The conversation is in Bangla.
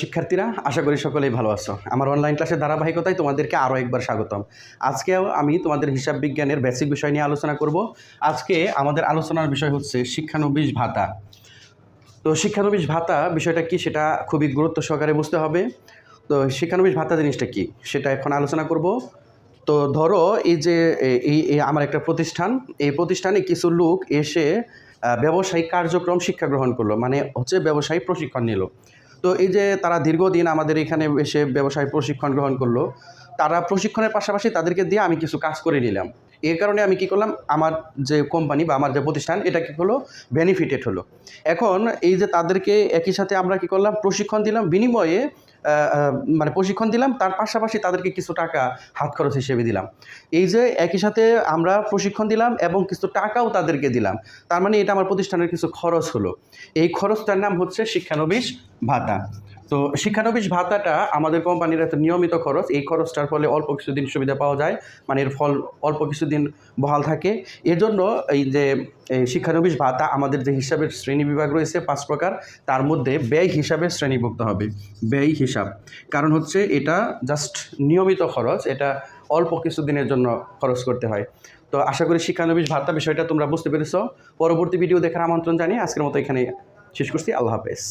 শিক্ষার্থীরা, আশা করি সকলেই ভালো আছো। আমার অনলাইন ক্লাসের ধারাবাহিকতায় তোমাদেরকে আরও একবার স্বাগতম। আজকেও আমি তোমাদের হিসাব বিজ্ঞানের বেসিক বিষয় নিয়ে আলোচনা করব। আজকে আমাদের আলোচনার বিষয় হচ্ছে শিক্ষানবিশ ভাতা। তো শিক্ষানবিশ ভাতা বিষয়টা কি সেটা খুবই গুরুত্ব সহকারে বুঝতে হবে। তো শিক্ষানবিশ ভাতা জিনিসটা কি সেটা এখন আলোচনা করব। তো ধরো এই যে এই আমার একটা প্রতিষ্ঠান, এই প্রতিষ্ঠানে কিছু লোক এসে ব্যবসায়িক কার্যক্রম শিক্ষা গ্রহণ করল। মানে হচ্ছে ব্যবসায়িক প্রশিক্ষণ নিল। তো এই যে তারা দীর্ঘদিন আমাদের এখানে এসে ব্যবসায় প্রশিক্ষণ গ্রহণ করল, তারা প্রশিক্ষণের পাশাপাশি তাদেরকে দিয়ে আমি কিছু কাজ করে নিলাম। এর কারণে আমি কি করলাম, আমার যে কোম্পানি বা আমার যে প্রতিষ্ঠান, এটা কী হলো বেনিফিটেড হলো। এখন এই যে তাদেরকে একই সাথে আমরা কি করলাম, প্রশিক্ষণ দিলাম, বিনিময়ে মানে প্রশিক্ষণ দিলাম, তার পাশাপাশি তাদেরকে কিছু টাকা হাত খরচ হিসেবে দিলাম। এই যে একই সাথে আমরা প্রশিক্ষণ দিলাম এবং কিছু টাকাও তাদেরকে দিলাম, তার মানে এটা আমার প্রতিষ্ঠানের কিছু খরচ হলো। এই খরচটার নাম হচ্ছে শিক্ষানবিশ ভাতা। তো শিক্ষানবিশ ভাতাটা আমাদের কোম্পানির একটা নিয়মিত খরচ। এই খরচটার ফলে অল্প কিছুদিন সুবিধা পাওয়া যায় মানে এর ফল অল্প কিছুদিন বহাল থাকে। এর জন্য এই যে শিক্ষানবিশ ভাতা আমাদের যে হিসাবের শ্রেণি বিভাগ রয়েছে পাঁচ প্রকার, তার মধ্যে ব্যয় হিসাবে শ্রেণীভুক্ত হবে। ব্যয় হিসাব। কারণ হচ্ছে এটা জাস্ট নিয়মিত খরচ, এটা অল্প কিছুদিনের জন্য খরচ করতে হয়। তো আশা করি শিক্ষানবিশ ভাতা বিষয়টা তোমরা বুঝতে পেরেছ। পরবর্তী ভিডিও দেখার আমন্ত্রণ জানিয়ে আজকের মতো এখানে শেষ করছি। আল্লাহ হাফেজ।